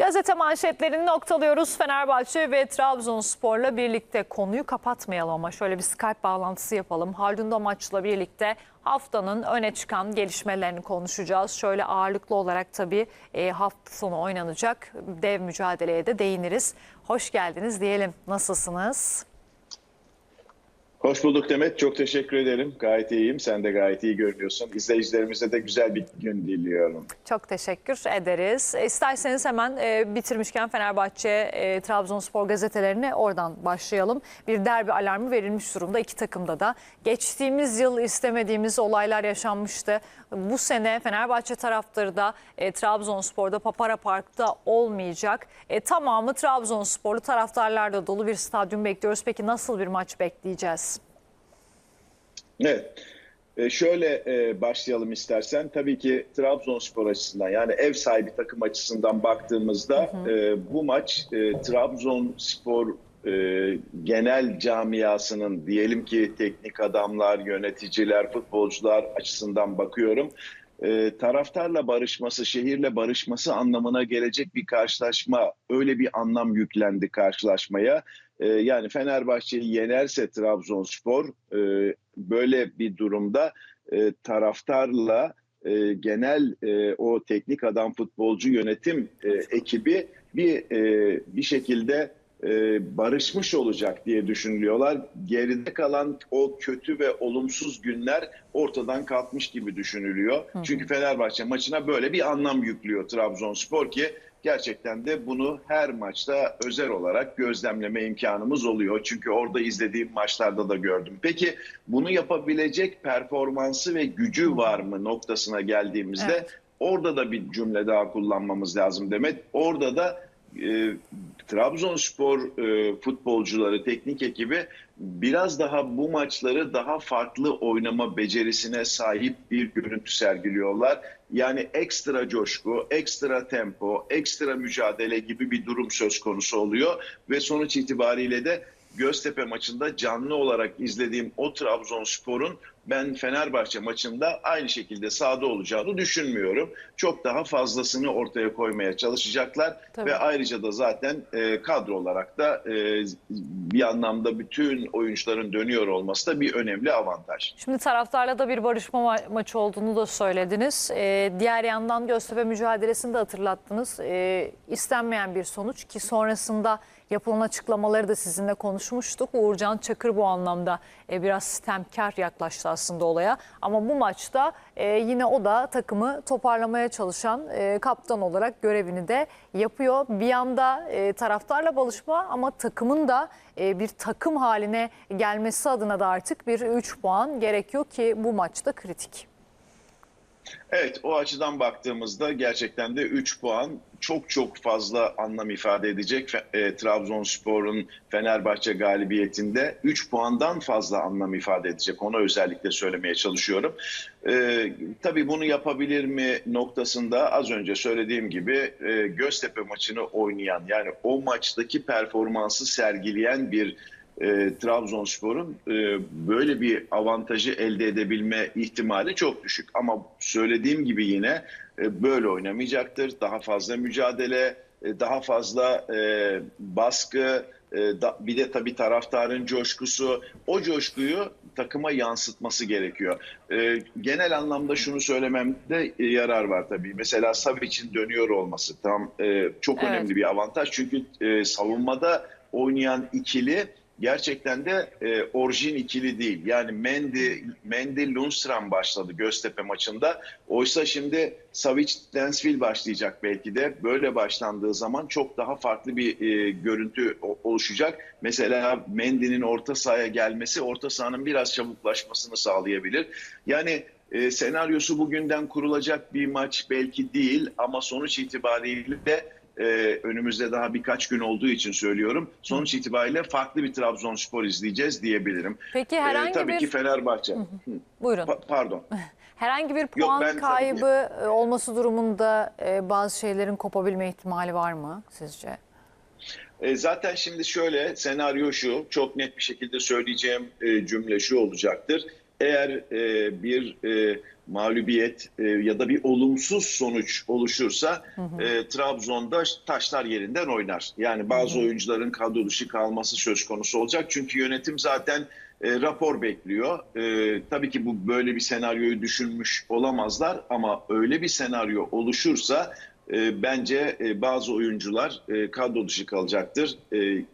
Gazete manşetlerini noktalıyoruz. Fenerbahçe ve Trabzonspor'la birlikte konuyu kapatmayalım ama şöyle bir Skype bağlantısı yapalım. Haldun Domaç'la birlikte haftanın öne çıkan gelişmelerini konuşacağız. Şöyle ağırlıklı olarak tabii e, hafta sonu oynanacak dev mücadeleye de değiniriz. Hoş geldiniz diyelim. Nasılsınız? Hoş bulduk Demet. Çok teşekkür ederim. Gayet iyiyim. Sen de gayet iyi görünüyorsun. İzleyicilerimize de güzel bir gün diliyorum. Çok teşekkür ederiz. İsterseniz hemen e, bitirmişken Fenerbahçe, e, Trabzonspor gazetelerini oradan başlayalım. Bir derbi alarmı verilmiş durumda iki takımda da. Geçtiğimiz yıl istemediğimiz olaylar yaşanmıştı. Bu sene Fenerbahçe taraftarı da e, Trabzonspor'da Papara Park'ta olmayacak. E, tamamı Trabzonsporlu taraftarlarla dolu bir stadyum bekliyoruz. Peki nasıl bir maç bekleyeceğiz? Evet. E, şöyle e, başlayalım istersen. Tabii ki Trabzonspor açısından yani ev sahibi takım açısından baktığımızda e, bu maç e, Trabzonspor e, genel camiasının diyelim ki teknik adamlar, yöneticiler, futbolcular açısından bakıyorum. E, taraftarla barışması, şehirle barışması anlamına gelecek bir karşılaşma. Öyle bir anlam yüklendi karşılaşmaya. E, yani Fenerbahçe'yi yenerse Trabzonspor e, böyle bir durumda e, taraftarla e, genel e, o teknik adam futbolcu yönetim e, ekibi bir e, bir şekilde barışmış olacak diye düşünülüyorlar. Geride kalan o kötü ve olumsuz günler ortadan kalkmış gibi düşünülüyor. Çünkü Fenerbahçe maçına böyle bir anlam yüklüyor Trabzonspor ki gerçekten de bunu her maçta özel olarak gözlemleme imkanımız oluyor. Çünkü orada izlediğim maçlarda da gördüm. Peki bunu yapabilecek performansı ve gücü var mı noktasına geldiğimizde Evet. orada da bir cümle daha kullanmamız lazım Demet. Orada da e, Trabzonspor e, futbolcuları, teknik ekibi biraz daha bu maçları daha farklı oynama becerisine sahip bir görüntü sergiliyorlar. Yani ekstra coşku, ekstra tempo, ekstra mücadele gibi bir durum söz konusu oluyor ve sonuç itibariyle de Göztepe maçında canlı olarak izlediğim o Trabzonspor'un ben Fenerbahçe maçında aynı şekilde sahada olacağını düşünmüyorum. Çok daha fazlasını ortaya koymaya çalışacaklar Tabii. ve ayrıca da zaten e, kadro olarak da e, bir anlamda bütün oyuncuların dönüyor olması da bir önemli avantaj. Şimdi taraftarla da bir barışma ma- maçı olduğunu da söylediniz. Ee, diğer yandan Göztepe mücadelesini de hatırlattınız. Ee, istenmeyen bir sonuç ki sonrasında yapılan açıklamaları da sizinle konuşmuştuk. Uğurcan Çakır bu anlamda e, biraz sistemkar yaklaştı aslında olaya. Ama bu maçta e, yine o da takımı toparlamaya çalışan e, kaptan olarak görevini de yapıyor. Bir yanda e, taraftarla balışma ama takımın da e, bir takım haline gelmesi adına da artık bir 3 puan gerekiyor ki bu maçta kritik. Evet o açıdan baktığımızda gerçekten de 3 puan çok çok fazla anlam ifade edecek. E, Trabzonspor'un Fenerbahçe galibiyetinde 3 puandan fazla anlam ifade edecek. Onu özellikle söylemeye çalışıyorum. E, tabii bunu yapabilir mi noktasında az önce söylediğim gibi e, Göztepe maçını oynayan yani o maçtaki performansı sergileyen bir e, Trabzonspor'un e, böyle bir avantajı elde edebilme ihtimali çok düşük. Ama söylediğim gibi yine e, böyle oynamayacaktır. Daha fazla mücadele, e, daha fazla e, baskı, e, da, bir de tabii taraftarın coşkusu. O coşkuyu takıma yansıtması gerekiyor. E, genel anlamda şunu söylememde e, yarar var tabii. Mesela Savic'in dönüyor olması tam e, çok Evet. önemli bir avantaj. Çünkü e, savunmada oynayan ikili gerçekten de e, orijin ikili değil. Yani Mendy, Mendy Lundstram başladı Göztepe maçında. Oysa şimdi Savic Densville başlayacak belki de. Böyle başlandığı zaman çok daha farklı bir e, görüntü oluşacak. Mesela Mendy'nin orta sahaya gelmesi orta sahanın biraz çabuklaşmasını sağlayabilir. Yani e, senaryosu bugünden kurulacak bir maç belki değil ama sonuç itibariyle e, önümüzde daha birkaç gün olduğu için söylüyorum. Sonuç itibariyle farklı bir Trabzonspor izleyeceğiz diyebilirim. Peki E, herhangi tabii bir ki Fenerbahçe. Hı, buyurun. pa- pardon. Herhangi bir puan ben tabii- kaybı e, olması durumunda e, bazı şeylerin kopabilme ihtimali var mı sizce? E, zaten şimdi şöyle senaryo şu çok net bir şekilde söyleyeceğim e, cümle şu olacaktır. Eğer e, bir e, mağlubiyet e, ya da bir olumsuz sonuç oluşursa e, Trabzon'da taşlar yerinden oynar. Yani bazı oyuncuların kadro dışı kalması söz konusu olacak. Çünkü yönetim zaten e, rapor bekliyor. E, tabii ki bu böyle bir senaryoyu düşünmüş olamazlar ama öyle bir senaryo oluşursa e, bence e, bazı oyuncular e, kadro dışı kalacaktır. E,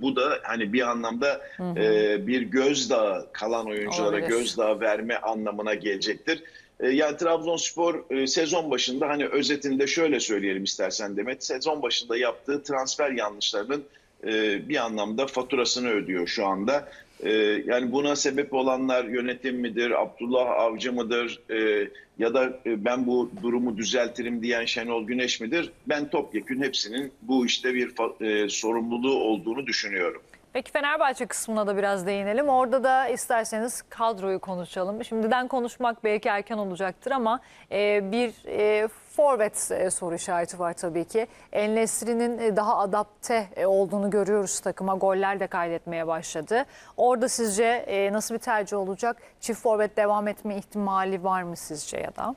bu da hani bir anlamda e, bir gözdağı kalan oyunculara Olabilir. gözdağı verme anlamına gelecektir. E, yani Trabzonspor e, sezon başında hani özetinde şöyle söyleyelim istersen Demet. Sezon başında yaptığı transfer yanlışlarının e, bir anlamda faturasını ödüyor şu anda. E, yani buna sebep olanlar yönetim midir, Abdullah Avcı mıdır e, ya da e, ben bu durumu düzeltirim diyen Şenol Güneş midir? Ben topyekün hepsinin bu işte bir e, sorumluluğu olduğunu düşünüyorum. Peki Fenerbahçe kısmına da biraz değinelim. Orada da isterseniz kadroyu konuşalım. Şimdiden konuşmak belki erken olacaktır ama e, bir e, forvet e, soru işareti var tabii ki. El Nesri'nin e, daha adapte e, olduğunu görüyoruz takıma. Goller de kaydetmeye başladı. Orada sizce e, nasıl bir tercih olacak? Çift forvet devam etme ihtimali var mı sizce ya da?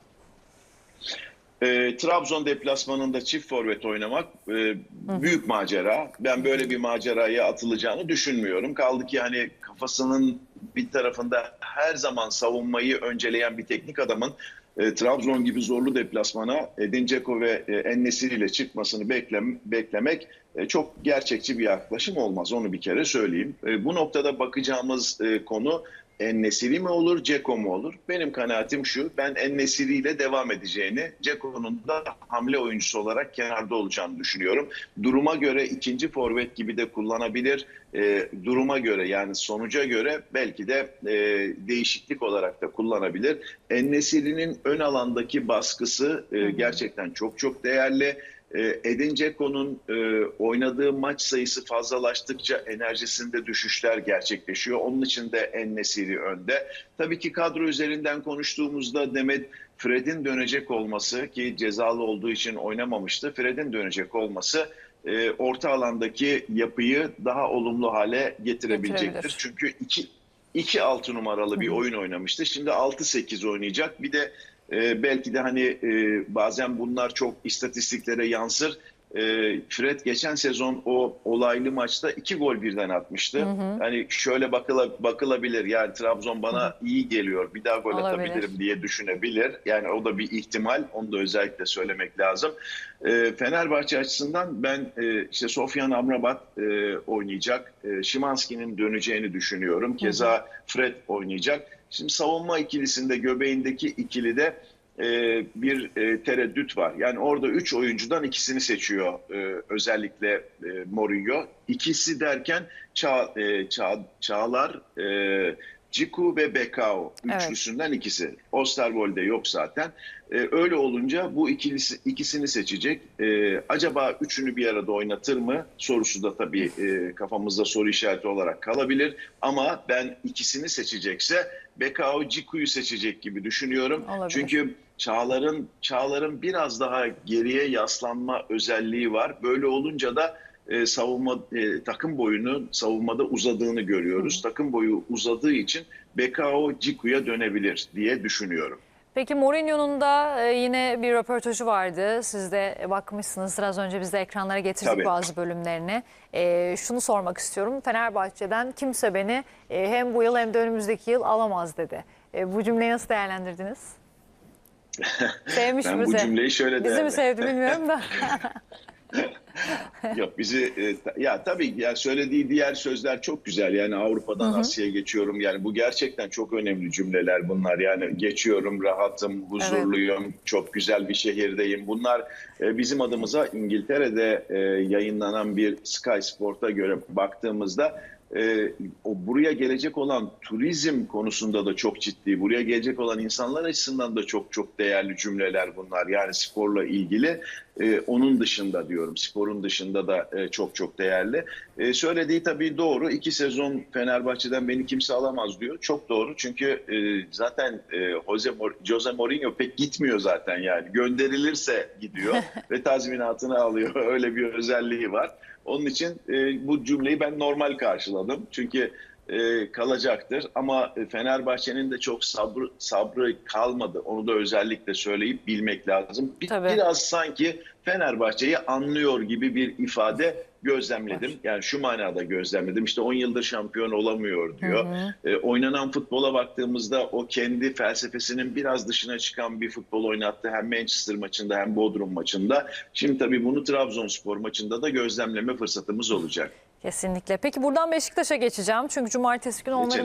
E, Trabzon deplasmanında çift forvet oynamak e, büyük macera. Ben böyle bir maceraya atılacağını düşünmüyorum. Kaldı ki hani kafasının bir tarafında her zaman savunmayı önceleyen bir teknik adamın e, Trabzon gibi zorlu deplasmana Edin Dzeko ve e, En-Nesyri ile çıkmasını beklem, beklemek e, çok gerçekçi bir yaklaşım olmaz. Onu bir kere söyleyeyim. E, bu noktada bakacağımız e, konu En-Nesyri mi olur, Ceko mu olur? Benim kanaatim şu, ben En-Nesyri ile devam edeceğini, Ceko'nun da hamle oyuncusu olarak kenarda olacağını düşünüyorum. Duruma göre ikinci forvet gibi de kullanabilir. E, duruma göre yani sonuca göre belki de e, değişiklik olarak da kullanabilir. En-Nesyri'nin ön alandaki baskısı e, gerçekten çok çok değerli. E, Edin Dzeko'nun e, oynadığı maç sayısı fazlalaştıkça enerjisinde düşüşler gerçekleşiyor. Onun için de En-Nesyri önde. Tabii ki kadro üzerinden konuştuğumuzda Demet Fred'in dönecek olması ki cezalı olduğu için oynamamıştı. Fred'in dönecek olması e, orta alandaki yapıyı daha olumlu hale getirebilecektir. Çünkü iki, iki altı numaralı bir oyun oynamıştı. Şimdi 6-8 oynayacak. Bir de e, belki de hani e, bazen bunlar çok istatistiklere yansır. E, Fred geçen sezon o olaylı maçta iki gol birden atmıştı. Hani şöyle bakıla, bakılabilir yani Trabzon bana iyi geliyor bir daha gol Olabilir. atabilirim diye düşünebilir. Yani o da bir ihtimal onu da özellikle söylemek lazım. E, Fenerbahçe açısından ben e, işte Sofyan Amrabat e, oynayacak. E, Şimanski'nin döneceğini düşünüyorum. Keza Fred oynayacak. Şimdi savunma ikilisinde göbeğindeki ikilide e, bir e, tereddüt var. Yani orada üç oyuncudan ikisini seçiyor e, özellikle e, Mourinho. İkisi derken Ça, e, Ça- Çağlar, e, Ciku ve Bekao Evet. üçlüsünden ikisi. Osterwolde yok zaten. E, öyle olunca bu ikilisi, ikisini seçecek. E, acaba üçünü bir arada oynatır mı sorusu da tabii e, kafamızda soru işareti olarak kalabilir. Ama ben ikisini seçecekse Bekao Ciku'yu seçecek gibi düşünüyorum. Olabilir. Çünkü Çağlar'ın Çağlar'ın biraz daha geriye yaslanma özelliği var. Böyle olunca da e, savunma e, takım boyunu savunmada uzadığını görüyoruz. Takım boyu uzadığı için Bekao Ciku'ya dönebilir diye düşünüyorum. Peki Mourinho'nun da e, yine bir röportajı vardı. Siz de bakmışsınız. Az önce biz de ekranlara getirdik Tabii. bazı bölümlerini. E, şunu sormak istiyorum. Fenerbahçe'den kimse beni e, hem bu yıl hem de önümüzdeki yıl alamaz dedi. E, bu cümleyi nasıl değerlendirdiniz? Sevmiş Ben bizi. bu cümleyi şöyle Bizi mi sevdi bilmiyorum da. Yok bizi e, ya tabii yani söylediği diğer sözler çok güzel. Yani Avrupa'dan Asya'ya geçiyorum. Yani bu gerçekten çok önemli cümleler bunlar. Yani geçiyorum, rahatım, huzurluyum, çok güzel bir şehirdeyim. Bunlar e, bizim adımıza İngiltere'de e, yayınlanan bir Sky Sport'a göre baktığımızda e, o buraya gelecek olan turizm konusunda da çok ciddi. Buraya gelecek olan insanlar açısından da çok çok değerli cümleler bunlar. Yani sporla ilgili. E, onun dışında diyorum sporun dışında da e, çok çok değerli. E, söylediği tabii doğru. İki sezon Fenerbahçe'den beni kimse alamaz diyor. Çok doğru çünkü e, zaten e, Jose, Mor- Jose Mourinho pek gitmiyor zaten yani. Gönderilirse gidiyor ve tazminatını alıyor. Öyle bir özelliği var. Onun için e, bu cümleyi ben normal karşıladım. Çünkü e, kalacaktır. Ama e, Fenerbahçe'nin de çok sabrı, sabrı kalmadı. Onu da özellikle söyleyip bilmek lazım. Bir- Tabii. Biraz sanki Fenerbahçe'yi anlıyor gibi bir ifade gözlemledim. Yani şu manada gözlemledim. İşte 10 yıldır şampiyon olamıyor diyor. E, oynanan futbola baktığımızda o kendi felsefesinin biraz dışına çıkan bir futbol oynattı. Hem Manchester maçında hem Bodrum maçında. Şimdi tabii bunu Trabzonspor maçında da gözlemleme fırsatımız olacak. Kesinlikle. Peki buradan Beşiktaş'a geçeceğim. Çünkü cumartesi günü onların.